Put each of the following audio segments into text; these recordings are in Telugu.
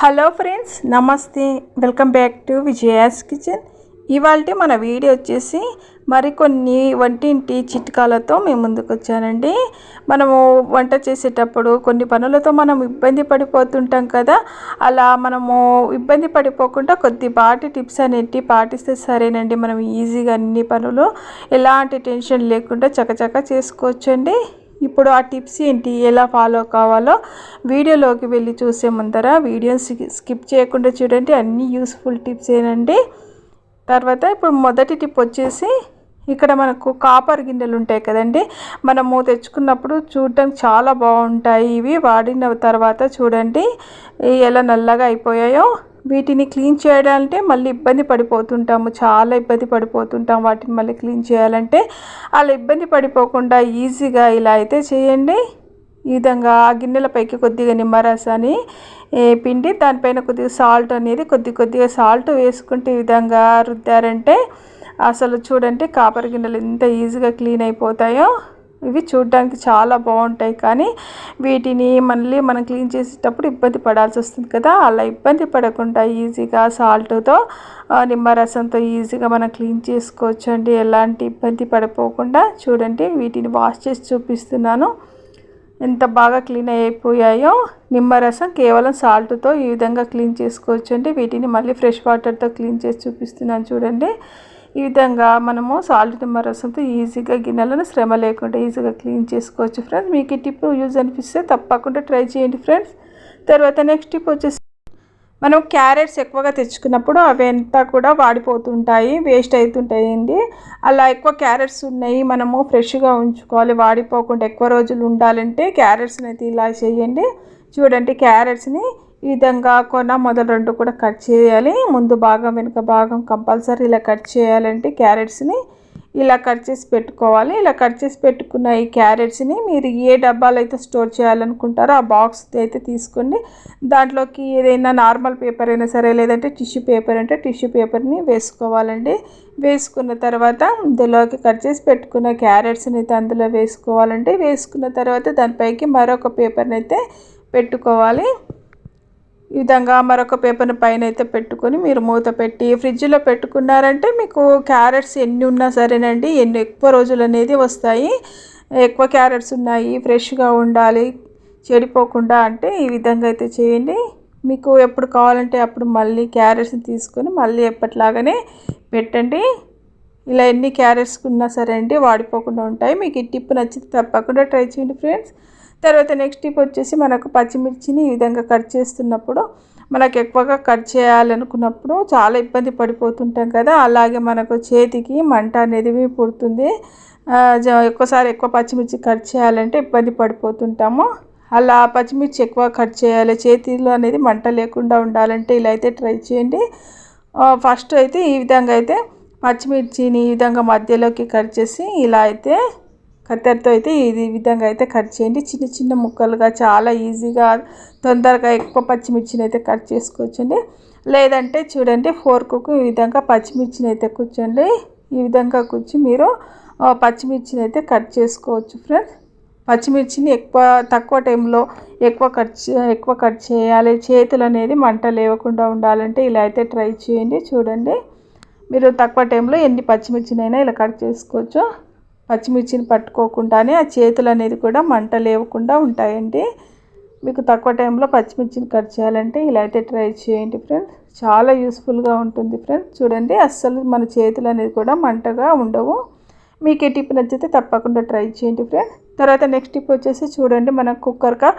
Hello friends namaste. Welcome back to Vijaya's kitchen. ఇవాళ మన వీడియో వచ్చేసి మరికొన్ని వంటింటి చిట్కాలతో మేము ముందుకు వచ్చానండి. మనము వంట చేసేటప్పుడు కొన్ని పనులతో మనం ఇబ్బంది పడిపోతుంటాం కదా అలా మనము ఇబ్బంది పడిపోకుండా కొద్దిపాటి టిప్స్ అనేవి పాటిస్తే సరేనండి. మనం ఈజీగా అన్ని పనులు ఎలాంటి టెన్షన్ లేకుండా చకచక చేసుకోవచ్చండి. ఇప్పుడు ఆ టిప్స్ ఏంటి? ఎలా ఫాలో కావాలో వీడియోలోకి వెళ్ళి చూసే ముందర వీడియో స్కిప్ చేయకుండా చూడండి. అన్ని యూస్ఫుల్ టిప్స్ ఏనండి. తర్వాత ఇప్పుడు మొదటి టిప్ వచ్చేసి ఇక్కడ మనకు కాపర్ గిన్నెలు ఉంటాయి కదండి. మనము తెచ్చుకున్నప్పుడు చూడటానికి చాలా బాగుంటాయి. ఇవి వాడిన తర్వాత చూడండి. ఎలా నల్లగా అయిపోయాయో వీటిని క్లీన్ చేయాలంటే మళ్ళీ ఇబ్బంది పడిపోతుంటాము చాలా ఇబ్బంది పడిపోతుంటాం. వాటిని మళ్ళీ క్లీన్ చేయాలంటే అలా ఇబ్బంది పడిపోకుండా ఈజీగా ఇలా అయితే చేయండి. ఈ విధంగా ఆ గిన్నెలపైకి కొద్దిగా నిమ్మరసాన్ని పిండి దానిపైన కొద్దిగా సాల్ట్ అనేది కొద్ది కొద్దిగా సాల్ట్ వేసుకుంటే ఈ విధంగా రుద్దారంటే అసలు చూడండి కాపర్ గిన్నెలు ఎంత ఈజీగా క్లీన్ అయిపోతాయో. ఇవి చూడడానికి చాలా బాగుంటాయి. కానీ వీటిని మళ్ళీ మనం క్లీన్ చేసేటప్పుడు ఇబ్బంది పడాల్సి వస్తుంది కదా. అలా ఇబ్బంది పడకుండా ఈజీగా సాల్ట్తో నిమ్మరసంతో ఈజీగా మనం క్లీన్ చేసుకోవచ్చు అండి ఎలాంటి ఇబ్బంది పడిపోకుండా చూడండి. వీటిని వాష్ చేసి చూపిస్తున్నాను. ఎంత బాగా క్లీన్ అయిపోయాయో. నిమ్మరసం కేవలం సాల్ట్తో ఈ విధంగా క్లీన్ చేసుకోవచ్చు అండి వీటిని మళ్ళీ ఫ్రెష్ వాటర్తో క్లీన్ చేసి చూపిస్తున్నాను చూడండి. ఈ విధంగా మనము సాల్ట్ నిమ్మరసంతో ఈజీగా గిన్నెలను శ్రమ లేకుండా ఈజీగా క్లీన్ చేసుకోవచ్చు ఫ్రెండ్స్. మీకు ఈ టిప్ యూజ్ అనిపిస్తే తప్పకుండా ట్రై చేయండి ఫ్రెండ్స్. తర్వాత నెక్స్ట్ టిప్ వచ్చేసి మనం క్యారెట్స్ ఎక్కువగా తెచ్చుకున్నప్పుడు అవి అంతా కూడా వాడిపోతుంటాయి వేస్ట్ అవుతుంటాయండి అలా ఎక్కువ క్యారెట్స్ ఉన్నాయి మనము ఫ్రెష్గా ఉంచుకోవాలి వాడిపోకుండా ఎక్కువ రోజులు ఉండాలంటే క్యారెట్స్ని అయితే ఇలా చేయండి. చూడండి క్యారెట్స్ని ఈ విధంగా కొన మొదలు రెండు కూడా కట్ చేయాలి. ముందు భాగం వెనుక భాగం కంపల్సరీ ఇలా కట్ చేయాలంటే క్యారెట్స్ని ఇలా కట్ చేసి పెట్టుకోవాలి. ఇలా కట్ చేసి పెట్టుకున్న ఈ క్యారెట్స్ని మీరు ఏ డబ్బాలు అయితే స్టోర్ చేయాలనుకుంటారో ఆ బాక్స్ అయితే తీసుకోండి. దాంట్లోకి ఏదైనా నార్మల్ పేపర్ అయినా సరే లేదంటే టిష్యూ పేపర్ అంటే టిష్యూ పేపర్ని వేసుకోవాలండి. వేసుకున్న తర్వాత ఇందులోకి కట్ చేసి పెట్టుకున్న క్యారెట్స్ని అయితే అందులో వేసుకోవాలండి. వేసుకున్న తర్వాత దానిపైకి మరొక పేపర్ని అయితే పెట్టుకోవాలి. ఈ విధంగా మరొక పేపర్ని పైన అయితే పెట్టుకొని మీరు మూత పెట్టి ఫ్రిడ్జ్లో పెట్టుకున్నారంటే మీకు క్యారెట్స్ ఎన్ని ఉన్నా సరేనండి ఎన్ని ఎక్కువ రోజులు అనేది వస్తాయి. ఎక్కువ క్యారెట్స్ ఉన్నాయి ఫ్రెష్గా ఉండాలి చెడిపోకుండా అంటే ఈ విధంగా అయితే చేయండి. మీకు ఎప్పుడు కావాలంటే అప్పుడు మళ్ళీ క్యారెట్స్ని తీసుకొని మళ్ళీ ఎప్పటిలాగానే పెట్టండి. ఇలా ఎన్ని క్యారెట్స్ ఉన్నా సరే అండి వాడిపోకుండా ఉంటాయి. మీకు ఈ టిప్ నచ్చితే తప్పకుండా ట్రై చేయండి ఫ్రెండ్స్. తర్వాత నెక్స్ట్ టిప్ వచ్చేసి మనకు పచ్చిమిర్చిని ఈ విధంగా కట్ చేస్తున్నప్పుడు మనకు ఎక్కువగా కట్ చేయాలనుకున్నప్పుడు చాలా ఇబ్బంది పడిపోతుంటాం కదా. అలాగే మనకు చేతికి మంట అనేది పుడుతుంది. ఒక్కసారి ఎక్కువ పచ్చిమిర్చి కట్ చేయాలంటే ఇబ్బంది పడిపోతుంటాము. అలా పచ్చిమిర్చి ఎక్కువ కట్ చేయాలి. చేతిలో అనేది మంట లేకుండా ఉండాలంటే ఇలా అయితే ట్రై చేయండి. ఫస్ట్ అయితే ఈ విధంగా అయితే పచ్చిమిర్చిని ఈ విధంగా మధ్యలోకి కట్ చేసి ఇలా అయితే కత్తెరతో అయితే ఈ విధంగా అయితే కట్ చేయండి. చిన్న చిన్న ముక్కలుగా చాలా ఈజీగా తొందరగా ఎక్కువ పచ్చిమిర్చిని అయితే కట్ చేసుకోవచ్చండి. లేదంటే చూడండి ఫోర్కు ఈ విధంగా పచ్చిమిర్చిని అయితే కూర్చోండి. ఈ విధంగా కూర్చి మీరు పచ్చిమిర్చిని అయితే కట్ చేసుకోవచ్చు ఫ్రెండ్స్. పచ్చిమిర్చిని ఎక్కువ తక్కువ టైంలో ఎక్కువ కట్ ఎక్కువ కట్ చేయాలి. చేతులు అనేది మంట లేవకుండా ఉండాలంటే ఇలా అయితే ట్రై చేయండి. చూడండి మీరు తక్కువ టైంలో ఎన్ని పచ్చిమిర్చినైనా ఇలా కట్ చేసుకోవచ్చు. పచ్చిమిర్చిని పట్టుకోకుండానే ఆ చేతులు అనేది కూడా మంట లేవకుండా ఉంటాయండి. మీకు తక్కువ టైంలో పచ్చిమిర్చిని కట్ చేయాలంటే ఇలా అయితే ట్రై చేయండి ఫ్రెండ్స్. చాలా యూస్ఫుల్గా ఉంటుంది ఫ్రెండ్స్. చూడండి అస్సలు మన చేతులు అనేది కూడా మంటగా ఉండవు. మీకు ఏ టిప్ నచ్చితే తప్పకుండా ట్రై చేయండి ఫ్రెండ్స్. తర్వాత నెక్స్ట్ టిప్ వచ్చేసి చూడండి మన కుక్కర్గా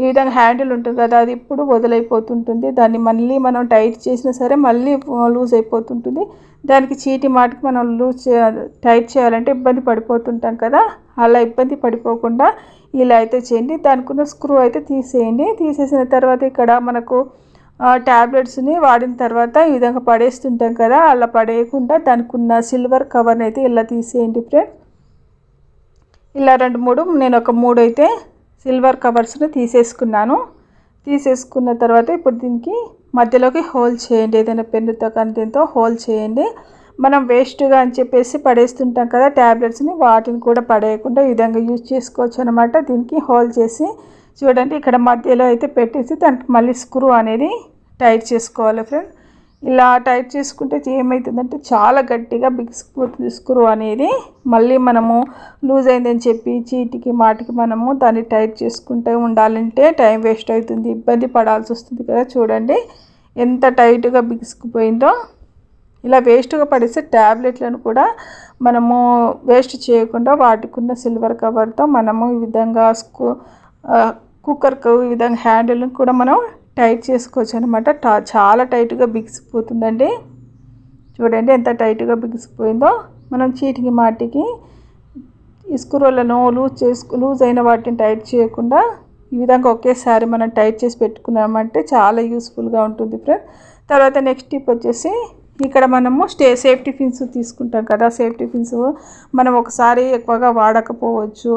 ఈ విధంగా హ్యాండిల్ ఉంటుంది కదా అది ఇప్పుడు వదిలైపోతుంటుంది. దాన్ని మళ్ళీ మనం టైట్ చేసినా సరే మళ్ళీ లూజ్ అయిపోతుంటుంది. దానికి చీటి మాటికి మనం లూజ్ టైట్ చేయాలంటే ఇబ్బంది పడిపోతుంటాం కదా అలా ఇబ్బంది పడిపోకుండా ఇలా అయితే చేయండి. దానికి ఉన్న స్క్రూ అయితే తీసేయండి. తీసేసిన తర్వాత ఇక్కడ మనకు ట్యాబ్లెట్స్ని వాడిన తర్వాత ఈ విధంగా పడేస్తుంటాం కదా అలా పడేయకుండా దానికి ఉన్న సిల్వర్ కవర్ని అయితే ఇలా తీసేయండి ఫ్రెండ్స్ ఇలా రెండు మూడు నేను ఒక మూడు అయితే సిల్వర్ కవర్స్ని తీసేసుకున్నాను. తీసేసుకున్న తర్వాత ఇప్పుడు దీనికి మధ్యలోకి హోల్ చేయండి. ఏదైనా పెన్నుతో కానీ దీంతో హోల్ చేయండి. మనం వేస్ట్గా అని చెప్పేసి పడేస్తుంటాం కదా ట్యాబ్లెట్స్ని వాటిని కూడా పడేయకుండా ఈ విధంగా యూజ్ చేసుకోవచ్చు అనమాట దీనికి హోల్ చేసి చూడండి ఇక్కడ మధ్యలో అయితే పెట్టేసి దానికి మళ్ళీ స్క్రూ అనేది టైట్ చేసుకోవాలి ఫ్రెండ్ ఇలా టైట్ చేసుకుంటే ఏమవుతుందంటే చాలా గట్టిగా బిగిసిపోతుంది స్క్రూ అనేది మళ్ళీ మనము లూజ్ అయిందని చెప్పి చీటికి మాటికి మనము దాన్ని టైట్ చేసుకుంటూ ఉండాలంటే టైం వేస్ట్ అవుతుంది ఇబ్బంది పడాల్సి వస్తుంది కదా చూడండి. ఎంత టైట్గా బిగుసుకుపోయిందో. ఇలా వేస్ట్గా పడేస్తే ట్యాబ్లెట్లను కూడా మనము వేస్ట్ చేయకుండా వాటికున్న సిల్వర్ కవర్తో మనము ఈ విధంగా స్కూ కుక్కర్కు ఈ విధంగా హ్యాండిల్ని కూడా మనం టైట్ చేసుకోవచ్చు అనమాట చాలా టైట్గా బిగిసిపోతుందండి. చూడండి ఎంత టైట్గా బిగిసిపోయిందో. మనం చీటికి మాటికి ఇసుకురోళ్ళను లూజ్ చేసుకు లూజ్ అయిన వాటిని టైట్ చేయకుండా ఈ విధంగా ఒకేసారి మనం టైట్ చేసి పెట్టుకున్నామంటే చాలా యూస్ఫుల్గా ఉంటుంది ఫ్రెండ్. తర్వాత నెక్స్ట్ టిప్ వచ్చేసి ఇక్కడ మనము స్టే సేఫ్టీ పిన్స్ తీసుకుంటాం కదా. సేఫ్టీ పిన్స్ మనం ఒకసారి ఎక్కువగా వాడకపోవచ్చు.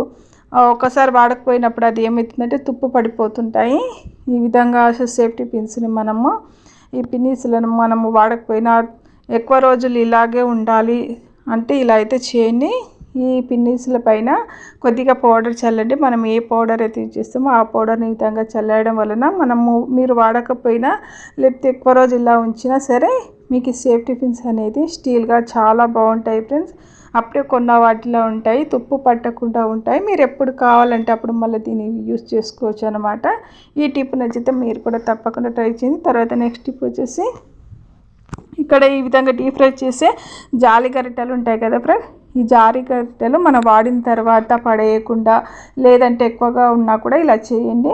ఒకసారి వాడకపోయినప్పుడు అది ఏమవుతుందంటే తుప్పు పడిపోతుంటాయి. ఈ విధంగా సేఫ్టీ పిన్స్ని మనము ఈ పిన్నీస్లను మనము వాడకపోయినా ఎక్కువ రోజులు ఇలాగే ఉండాలి అంటే ఇలా అయితే చేయండి ఈ పిన్నీసుల పైన కొద్దిగా పౌడర్ చల్లండి. మనం ఏ పౌడర్ అయితే యూజ్ చేస్తామో ఆ పౌడర్ని విధంగా చల్లడం వలన మనము మీరు వాడకపోయినా లేకపోతే ఎక్కువ రోజు ఇలా ఉంచినా సరే మీకు సేఫ్టీ పిన్స్ అనేది స్టీల్గా చాలా బాగుంటాయి ఫ్రెండ్స్ అప్పుడే కొన్న వాటిలో ఉంటాయి తుప్పు పట్టకుండా ఉంటాయి. మీరు ఎప్పుడు కావాలంటే అప్పుడు మళ్ళీ దీన్ని యూస్ చేసుకోవచ్చు అనమాట ఈ టిప్ నచ్చితే మీరు కూడా తప్పకుండా ట్రై చేయండి. తర్వాత నెక్స్ట్ టిప్ వచ్చేసి ఇక్కడ ఈ విధంగా డీప్ ఫ్రై చేసే జాలి గరిటెలు ఉంటాయి కదా ఫ్రెండ్? ఈ జారి గరిటెలు మనం వాడిన తర్వాత పడేయకుండా లేదంటే ఎక్కువగా ఉన్నా కూడా ఇలా చేయండి.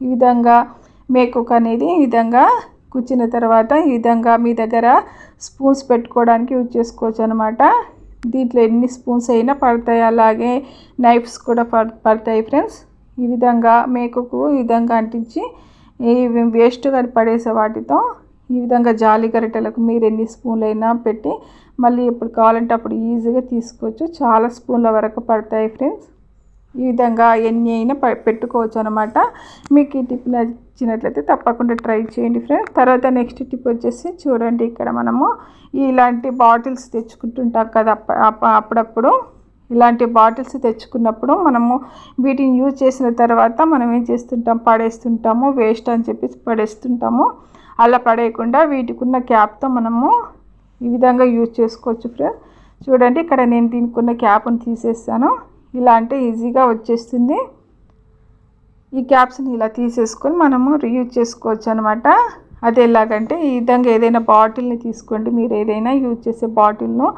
ఈ విధంగా మేకుక్ అనేది ఈ విధంగా కూర్చున్న తర్వాత ఈ విధంగా మీ దగ్గర స్పూన్స్ పెట్టుకోవడానికి యూజ్ చేసుకోవచ్చు అనమాట దీంట్లో ఎన్ని స్పూన్స్ అయినా పడతాయి. అలాగే నైఫ్స్ కూడా పడతాయి ఫ్రెండ్స్. ఈ విధంగా మేకకు ఈ విధంగా అంటించి ఈ వేస్ట్గా పడేసే వాటితో ఈ విధంగా జాలి గరిటెలకు మీరు ఎన్ని స్పూన్లు అయినా పెట్టి మళ్ళీ ఎప్పుడు కావాలంటే అప్పుడు ఈజీగా తీసుకోవచ్చు. చాలా స్పూన్ల వరకు పడతాయి ఫ్రెండ్స్. ఈ విధంగా ఎన్ని అయినా పెట్టుకోవచ్చు అనమాట మీకు ఈ టిప్ నచ్చినట్లయితే తప్పకుండా ట్రై చేయండి ఫ్రెండ్స్ తర్వాత నెక్స్ట్ టిప్ వచ్చేసి చూడండి ఇక్కడ మనము ఇలాంటి బాటిల్స్ తెచ్చుకుంటుంటాం కదా అప్పుడప్పుడు. ఇలాంటి బాటిల్స్ తెచ్చుకున్నప్పుడు మనము వీటిని యూజ్ చేసిన తర్వాత మనం ఏం చేస్తుంటాం? పడేస్తుంటాము వేస్ట్ అని చెప్పేసి పడేస్తుంటాము. అలా పడేయకుండా వీటికి ఉన్న క్యాప్తో మనము ఈ విధంగా యూజ్ చేసుకోవచ్చు ఫ్రెండ్. చూడండి ఇక్కడ నేను దీనికి ఉన్న క్యాప్ని తీసేస్తాను ఇలా అంటే ఈజీగా వచ్చేస్తుంది. ఈ క్యాప్స్ని ఇలా తీసేసుకొని మనము రీయూజ్ చేసుకోవచ్చు అనమాట అది ఎలాగంటే ఈ విధంగా ఏదైనా బాటిల్ని తీసుకోండి. మీరు ఏదైనా యూజ్ చేసే బాటిల్ను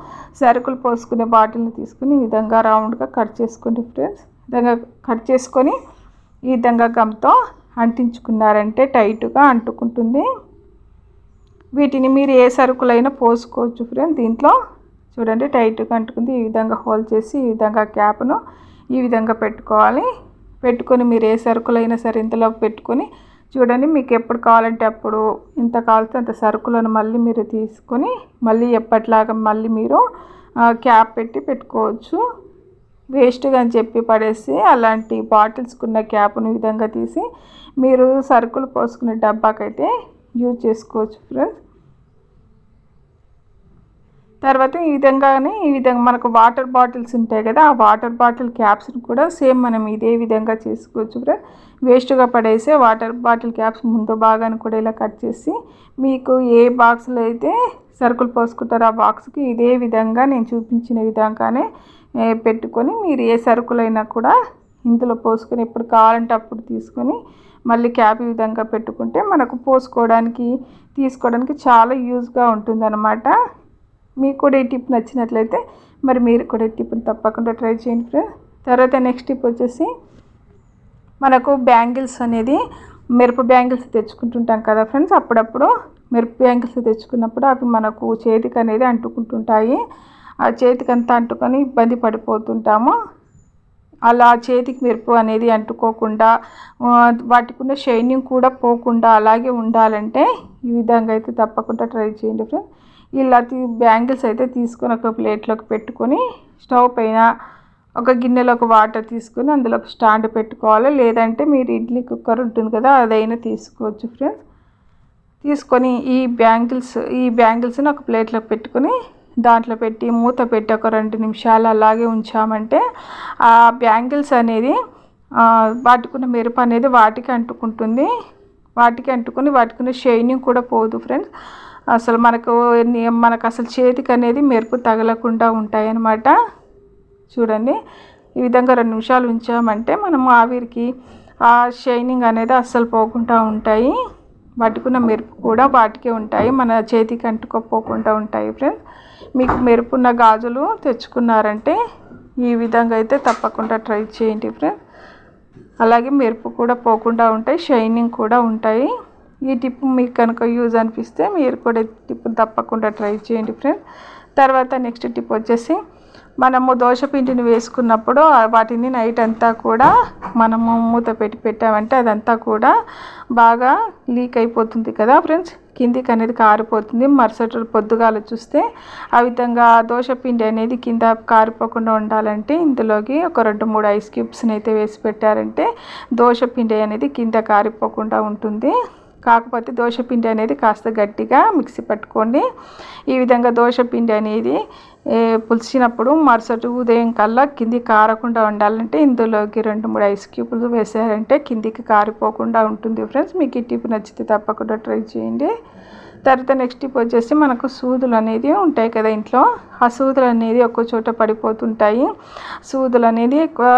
సరుకులు పోసుకునే బాటిల్ని తీసుకుని ఈ విధంగా రౌండ్గా కట్ చేసుకోండి ఫ్రెండ్స్. విధంగా కట్ చేసుకొని ఈ విధంగా గమ్తో అంటించుకున్నారంటే టైట్గా అంటుకుంటుంది. వీటిని మీరు ఏ సరుకులైనా పోసుకోవచ్చు ఫ్రెండ్స్ దీంట్లో. చూడండి టైట్గా అంటుకుంది. ఈ విధంగా హోల్ చేసి ఈ విధంగా క్యాప్ను ఈ విధంగా పెట్టుకోవాలి. పెట్టుకొని మీరు ఏ సరుకులైనా సరే ఇంతలో పెట్టుకొని చూడండి మీకు ఎప్పుడు కావాలంటే అప్పుడు ఇంత కావాలంటే అంత సరుకులను మళ్ళీ మీరు తీసుకొని మళ్ళీ ఎప్పటిలాగా మళ్ళీ మీరు క్యాప్ పెట్టి పెట్టుకోవచ్చు. వేస్ట్గా అని చెప్పి పడేసి అలాంటి బాటిల్స్కున్న క్యాప్ను విధంగా తీసి మీరు సరుకులు పోసుకునే డబ్బాకైతే యూజ్ చేసుకోవచ్చు ఫ్రెండ్స్. తర్వాత ఈ విధంగానే ఈ విధంగా మనకు వాటర్ బాటిల్స్ ఉంటాయి కదా ఆ వాటర్ బాటిల్ క్యాప్స్ని కూడా సేమ్ మనం ఇదే విధంగా చేసుకోవచ్చు కూడా వేస్ట్గా పడేసే వాటర్ బాటిల్ క్యాప్స్ ముందు భాగాన్ని కూడా ఇలా కట్ చేసి మీకు ఏ బాక్స్లో అయితే సరుకులు పోసుకుంటారో ఆ బాక్స్కి ఇదే విధంగా నేను చూపించిన విధంగానే పెట్టుకొని మీరు ఏ సరుకులైనా కూడా ఇందులో పోసుకొని ఎప్పుడు కావాలంటే అప్పుడు తీసుకొని మళ్ళీ క్యాప్ ఈ విధంగా పెట్టుకుంటే మనకు పోసుకోవడానికి తీసుకోవడానికి చాలా యూజ్గా ఉంటుందన్నమాట. మీకు కూడా ఈ టిప్ నచ్చినట్లయితే మరి మీరు కూడా ఈ టిప్ని తప్పకుండా ట్రై చేయండి ఫ్రెండ్స్ తర్వాత నెక్స్ట్ టిప్ వచ్చేసి మనకు బ్యాంగిల్స్ అనేది మిరప బ్యాంగిల్స్ తెచ్చుకుంటుంటాం కదా ఫ్రెండ్స్ అప్పుడప్పుడు మిరప బ్యాంగిల్స్ తెచ్చుకున్నప్పుడు అవి మనకు చేతికి అనేది అంటుకుంటుంటాయి. ఆ చేతికి అంతా అంటుకొని ఇబ్బంది పడిపోతుంటాము. అలా చేతికి మెరుపు అనేది అంటుకోకుండా వాటికి ఉన్న షైనింగ్ కూడా పోకుండా అలాగే ఉండాలంటే ఈ విధంగా అయితే తప్పకుండా ట్రై చేయండి ఫ్రెండ్స్ ఇలా బ్యాంగిల్స్ అయితే తీసుకొని ఒక ప్లేట్లోకి పెట్టుకొని స్టవ్ పైన ఒక గిన్నెలో ఒక వాటర్ తీసుకొని అందులో ఒక స్టాండ్ పెట్టుకోవాలి. లేదంటే మీరు ఇడ్లీ కుక్కర్ ఉంటుంది కదా అదైనా తీసుకోవచ్చు ఫ్రెండ్స్. తీసుకొని ఈ బ్యాంగిల్స్ ఈ బ్యాంగిల్స్ని ఒక ప్లేట్లో పెట్టుకొని దాంట్లో పెట్టి మూత పెట్టి ఒక రెండు నిమిషాలు అలాగే ఉంచామంటే ఆ బ్యాంగిల్స్ అనేది వాటికున్న మెరుపు అనేది వాటికి అంటుకుంటుంది. వాటికి అంటుకొని వాటికి షైనింగ్ కూడా పోదు ఫ్రెండ్స్. అసలు మనకు మనకు అసలు చేతికి అనేది మెరుపు తగలకుండా ఉంటాయి అన్నమాట చూడండి ఈ విధంగా రెండు నిమిషాలు ఉంచామంటే మనము ఆవిరికి ఆ షైనింగ్ అనేది అస్సలు పోకుండా ఉంటాయి. పట్టుకున్న మెరుపు కూడా వాటికే ఉంటాయి మన చేతికి అంటుకోపోకుండా ఉంటాయి ఫ్రెండ్స్ మీకు మెరుపున్న గాజులు తెచ్చుకున్నారంటే ఈ విధంగా అయితే తప్పకుండా ట్రై చేయండి ఫ్రెండ్స్ అలాగే మెరుపు కూడా పోకుండా ఉంటాయి షైనింగ్ కూడా ఉంటాయి. ఈ టిప్ మీకు కనుక యూజ్ అనిపిస్తే మీరు కూడా టిప్ తప్పకుండా ట్రై చేయండి ఫ్రెండ్స్ తర్వాత నెక్స్ట్ టిప్ వచ్చేసి మనము దోశ పిండిని వేసుకున్నప్పుడు వాటిని నైట్ అంతా కూడా మనము మూత పెట్టి పెట్టామంటే అదంతా కూడా బాగా లీక్ అయిపోతుంది కదా ఫ్రెండ్స్. కిందికి అనేది కారిపోతుంది. మరుసటి రోజు పొద్దుగాల చూస్తే ఆ విధంగా దోశ పిండి అనేది కింద కారిపోకుండా ఉండాలంటే ఇందులోకి ఒక రెండు మూడు ఐస్ క్యూబ్స్ని అయితే వేసి పెట్టారంటే దోశ పిండి అనేది కింద కారిపోకుండా ఉంటుంది. కాకపోతే దోశ పిండి అనేది కాస్త గట్టిగా మిక్సీ పట్టుకోండి. ఈ విధంగా దోశ పిండి అనేది పులిచినప్పుడు మరుసటి ఉదయం కల్లా కింది కారకుండా ఉండాలంటే ఇందులోకి రెండు మూడు ఐస్ క్యూబ్లు వేసారంటే కిందికి కారిపోకుండా ఉంటుంది ఫ్రెండ్స్. మీకు ఈ టిప్ నచ్చితే తప్పకుండా ట్రై చేయండి. తర్వాత నెక్స్ట్ టిప్ వచ్చేసి మనకు సూదులు అనేది ఉంటాయి కదా ఇంట్లో. ఆ సూదులు అనేది ఒక్కో చోట పడిపోతుంటాయి. సూదులు అనేది ఎక్కువ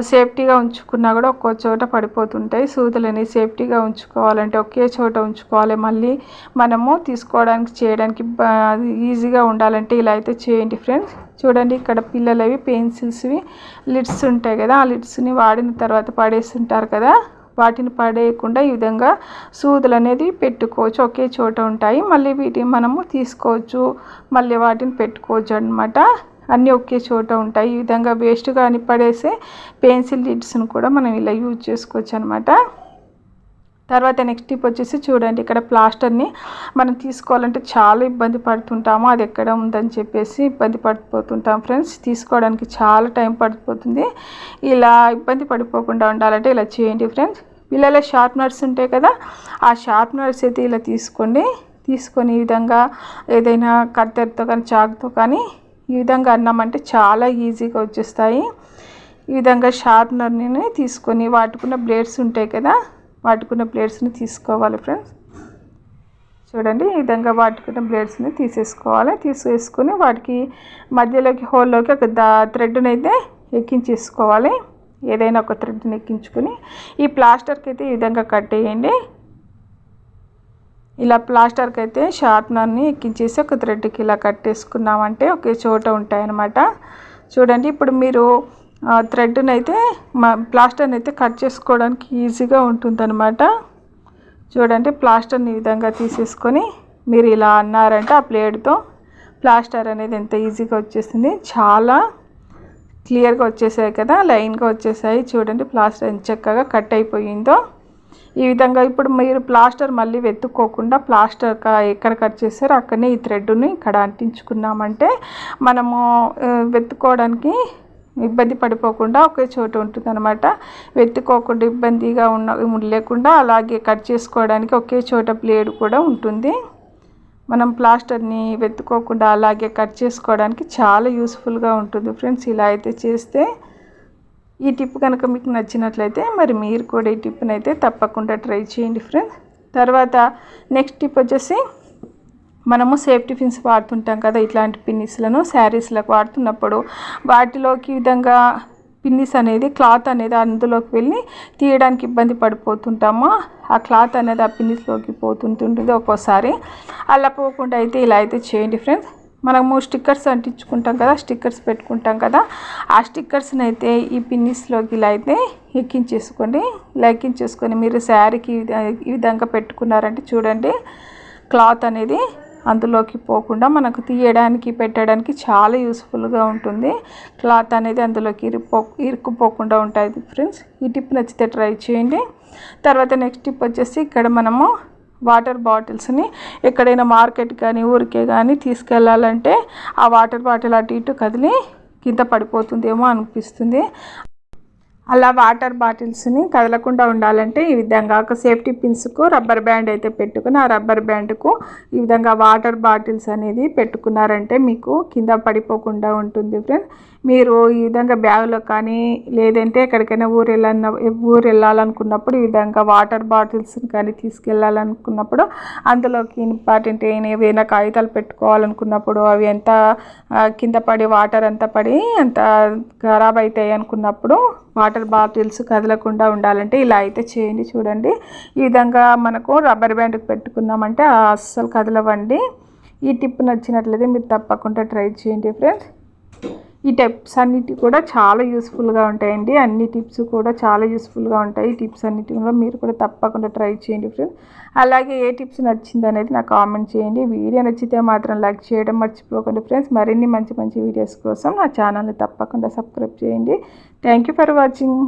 సేఫ్టీగా ఉంచుకున్నా కూడా ఒక్కో చోట పడిపోతుంటాయి. సూదులని సేఫ్టీగా ఉంచుకోవాలంటే ఒకే చోట ఉంచుకోవాలి. మళ్ళీ మనము తీసుకోవడానికి చేయడానికి అది ఈజీగా ఉండాలంటే ఇలా అయితే చేయండి ఫ్రెండ్స్. చూడండి ఇక్కడ పిల్లలవి పెన్సిల్స్వి లిడ్స్ ఉంటాయి కదా ఆ లిడ్స్ని వాడిన తర్వాత పడేస్తుంటారు కదా వాటిని పడేయకుండా ఈ విధంగా సూదులు అనేది పెట్టుకోవచ్చు. ఒకే చోట ఉంటాయి. మళ్ళీ వీటిని మనము తీసుకోవచ్చు. మళ్ళీ వాటిని పెట్టుకోవచ్చు అనమాట అన్నీ ఒకే చోట ఉంటాయి. ఈ విధంగా వేస్ట్గా అని పడేసే పెన్సిల్ లిడ్స్ని కూడా మనం ఇలా యూజ్ చేసుకోవచ్చు అనమాట తర్వాత నెక్స్ట్ టిప్ వచ్చేసి చూడండి ఇక్కడ ప్లాస్టర్ని మనం తీసుకోవాలంటే చాలా ఇబ్బంది పడుతుంటాము. అది ఎక్కడ ఉందని చెప్పేసి ఇబ్బంది పడిపోతుంటాం ఫ్రెండ్స్ తీసుకోవడానికి చాలా టైం పడిపోతుంది. ఇలా ఇబ్బంది పడిపోకుండా ఉండాలంటే ఇలా చేయండి ఫ్రెండ్స్ పిల్లల షార్ప్నర్స్ ఉంటాయి కదా ఆ షార్ప్నర్స్ అయితే ఇలా తీసుకోండి. తీసుకొని ఈ విధంగా ఏదైనా కత్తెరతో కానీ చాకుతో కానీ ఈ విధంగా అన్నామంటే చాలా ఈజీగా వచ్చేస్తాయి. ఈ విధంగా షార్ప్నర్ని తీసుకొని వాటికున్న బ్లేడ్స్ ఉంటాయి కదా వాటికున్న బ్లేడ్స్ని తీసుకోవాలి ఫ్రెండ్స్. చూడండి ఈ విధంగా వాటికున్న బ్లేడ్స్ని తీసేసుకోవాలి. తీసేసుకొని వాటికి మధ్యలోకి హోల్లోకి ఒక దా థ్రెడ్ని అయితే ఎక్కించేసుకోవాలి. ఏదైనా ఒక థ్రెడ్ని ఎక్కించుకొని ఈ ప్లాస్టర్కి అయితే ఈ విధంగా కట్టేయండి ఇలా ప్లాస్టర్కి అయితే షార్ప్నర్ని ఎక్కించేసి ఒక థ్రెడ్కి ఇలా కట్టేసుకున్నామంటే ఒకే చోట ఉంటాయన్నమాట. చూడండి ఇప్పుడు మీరు థ్రెడ్ని అయితే మా ప్లాస్టర్ని అయితే కట్ చేసుకోవడానికి ఈజీగా ఉంటుందన్నమాట. చూడండి ప్లాస్టర్ని ఈ విధంగా తీసేసుకొని మీరు ఇలా అన్నారంటే ఆ ప్లేట్తో ప్లాస్టర్ అనేది ఎంత ఈజీగా వచ్చేసింది. చాలా క్లియర్గా వచ్చేసాయి కదా లైన్గా వచ్చేసాయి. చూడండి ప్లాస్టర్ ఎంత చక్కగా కట్ అయిపోయిందో. ఈ విధంగా ఇప్పుడు మీరు ప్లాస్టర్ మళ్ళీ వెతుక్కోకుండా ప్లాస్టర్ ఎక్కడ కట్ చేశారో అక్కడనే ఈ థ్రెడ్ని ఇక్కడ అంటించుకున్నామంటే మనము వెతుక్కోవడానికి ఇబ్బంది పడిపోకుండా ఒకే చోట ఉంటుంది అనమాట వెతుక్కోకుండా ఇబ్బందిగా ఉన్న లేకుండా అలాగే కట్ చేసుకోవడానికి ఒకే చోట బ్లేడ్ కూడా ఉంటుంది. మనం ప్లాస్టర్ని వెతుక్కోకుండా అలాగే కట్ చేసుకోవడానికి చాలా యూస్ఫుల్గా ఉంటుంది. ఫ్రెండ్స్ ఇలా అయితే చేస్తే ఈ టిప్ కనుక మీకు నచ్చినట్లయితే మరి మీరు కూడా ఈ టిప్ని అయితే తప్పకుండా ట్రై చేయండి ఫ్రెండ్స్. తర్వాత నెక్స్ట్ టిప్ వచ్చేసి మనము సేఫ్టీ పిన్స్ వాడుతుంటాం కదా ఇట్లాంటి పిన్నిస్లను శారీస్లకు వాడుతున్నప్పుడు వాటిలోకి విధంగా పిన్నిస్ అనేది క్లాత్ అనేది అందులోకి వెళ్ళి తీయడానికి ఇబ్బంది పడిపోతుంటాము? ఆ క్లాత్ అనేది ఆ పిన్నిస్లోకి పోతుంటుంటుంది ఒక్కోసారి. అలా పోకుండా అయితే ఇలా అయితే చేయండి ఫ్రెండ్స్. మనము స్టిక్కర్స్ అంటించుకుంటాం కదా స్టిక్కర్స్ పెట్టుకుంటాం కదా ఆ స్టిక్కర్స్ని అయితే ఈ పిన్నిస్లోకి ఇలా అయితే ఎక్కించేసుకోండి. ఇలా ఎక్కించేసుకొని మీరు శారీకి ఈ విధంగా పెట్టుకున్నారంటే చూడండి క్లాత్ అనేది అందులోకి పోకుండా మనకు తీయడానికి పెట్టడానికి చాలా యూస్ఫుల్గా ఉంటుంది. క్లాత్ అనేది అందులోకి ఇరిపో ఇరుక్కుపోకుండా ఉంటుంది ఫ్రెండ్స్. ఈ టిప్ నచ్చితే ట్రై చేయండి. తర్వాత నెక్స్ట్ టిప్ వచ్చేసి ఇక్కడ మనము వాటర్ బాటిల్స్ని ఎక్కడైనా మార్కెట్ కానీ ఊరికే కానీ తీసుకెళ్ళాలంటే ఆ వాటర్ బాటిల్ అటు ఇటు కదిలి కింద పడిపోతుందేమో అనిపిస్తుంది. అలా వాటర్ బాటిల్స్ని కదలకుండా ఉండాలంటే ఈ విధంగా ఒక సేఫ్టీ పిన్స్కు రబ్బర్ బ్యాండ్ అయితే పెట్టుకుని ఆ రబ్బర్ బ్యాండ్కు ఈ విధంగా వాటర్ బాటిల్స్ అనేది పెట్టుకున్నారంటే మీకు కింద పడిపోకుండా ఉంటుంది ఫ్రెండ్స్. మీరు ఈ విధంగా బ్యాగ్లో కానీ లేదంటే ఎక్కడికైనా ఊరు వెళ్ళాలన్న ఊరు వెళ్ళాలనుకున్నప్పుడు ఈ విధంగా వాటర్ బాటిల్స్ కానీ తీసుకెళ్ళాలనుకున్నప్పుడు అందులోకి ఇంపార్టెంట్ ఏవైనా కాగితాలు పెట్టుకోవాలనుకున్నప్పుడు అవి ఎంత కింద పడి వాటర్ అంతా పడి అంత ఖరాబ్ అవుతాయి అనుకున్నప్పుడు వాటర్ బాటిల్స్ కదలకుండా ఉండాలంటే ఇలా అయితే చేయండి చూడండి. ఈ విధంగా మనకు రబ్బర్ బ్యాండ్ పెట్టుకున్నామంటే అస్సలు కదలవండి. ఈ టిప్ నచ్చినట్లయితే మీరు తప్పకుండా ట్రై చేయండి ఫ్రెండ్స్. ఈ టిప్స్ అన్నిటి కూడా చాలా యూస్ఫుల్గా ఉంటాయండి. అన్ని టిప్స్ కూడా చాలా యూస్ఫుల్గా ఉంటాయి. ఈ టిప్స్ అన్నిటి కూడా మీరు కూడా తప్పకుండా ట్రై చేయండి ఫ్రెండ్స్. అలాగే ఏ టిప్స్ నచ్చింది అనేది నాకు కామెంట్ చేయండి. వీడియో నచ్చితే మాత్రం లైక్ చేయడం మర్చిపోకండి ఫ్రెండ్స్. మరిన్ని మంచి మంచి వీడియోస్ కోసం నా ఛానల్ని తప్పకుండా సబ్స్క్రైబ్ చేయండి. Thank you for watching.